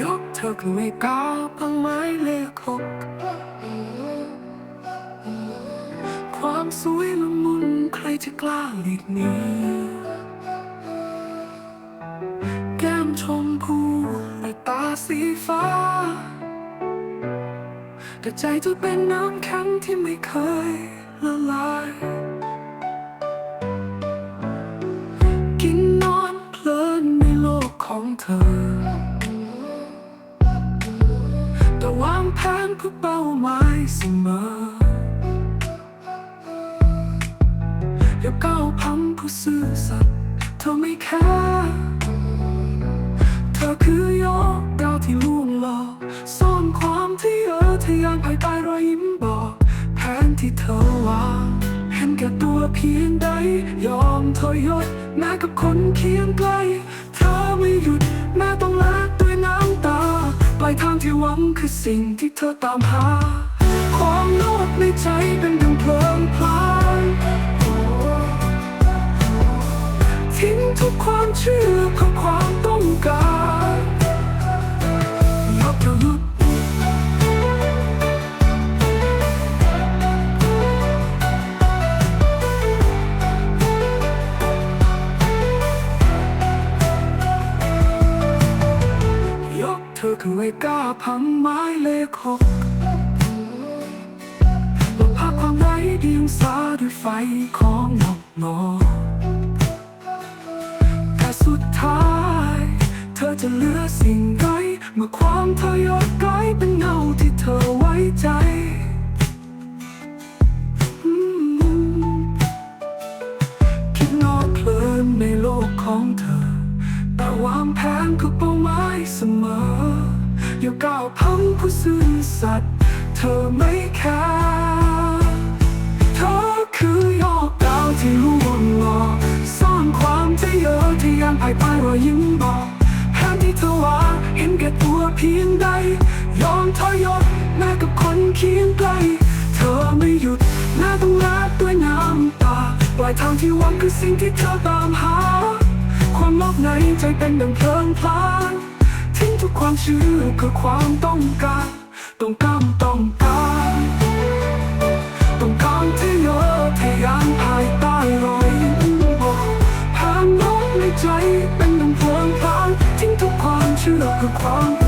ยกเธอขึ้นไม่ก้าวพังไม้เลขหกความสวยละมุนใครจะกล้าหลีกหนีแก้มชมพูในตาสีฟ้า แต่ใจเธอเป็นน้ำแข็งที่ไม่เคยละลายกินนอนเพลินในโลกของเธอางแผนเพื่อเป้าหมายเสมออย่าก้าวพังผู้ซื่อสัตย์เธอไม่แค่เธอคือยอดดาวที่ล่วงหลอกซ่อนความที่เออทะยานภายใต้รอยยิ้มบอกแผนที่เธอวางเห็นแก่ตัวเพียงใด ยอมทรยศแม้กับคนเคียงไกล คือสิ่งที่เธอตามหา ความโลภในใจเป็นดังเพลิงพลานทิ้งทุกความเชื่อ ใดเมื่อความทยอยกลายเป็นเงาที่เธอไว้ใจอืมคิดนอกเพลินในโลกของเธอแต่วางแผนคือเป้าหมายเสมอ ย่าก้าวพังผู้ซื่อสัตย์เธอไม่แคร์เธอคือยอดดาวที่ร่วงหลอกซ่อนความทะเยอทะยานภายใต้รอยยิ้มบอกแผนที่เธอว่าเห็นแก่ตัวเพียงใด ยอมทรยศแม้กับคนเคียงไกล เธอไม่หยุดแม้ต้องแลกด้วยน้ำตาปลายทางที่หวังคือสิ่งที่เธอตามหา ความลับในใจเป็นดังเพลิงพลาน ความเชื่อคือความต้องการ ต้องการต้องการต้องการที่เยอะทยานภายใต้รอยยิ้มบอกผ่านน้องในใจเป็นดังเพลิงพลานทิ้งทุกความเชื่อคือความ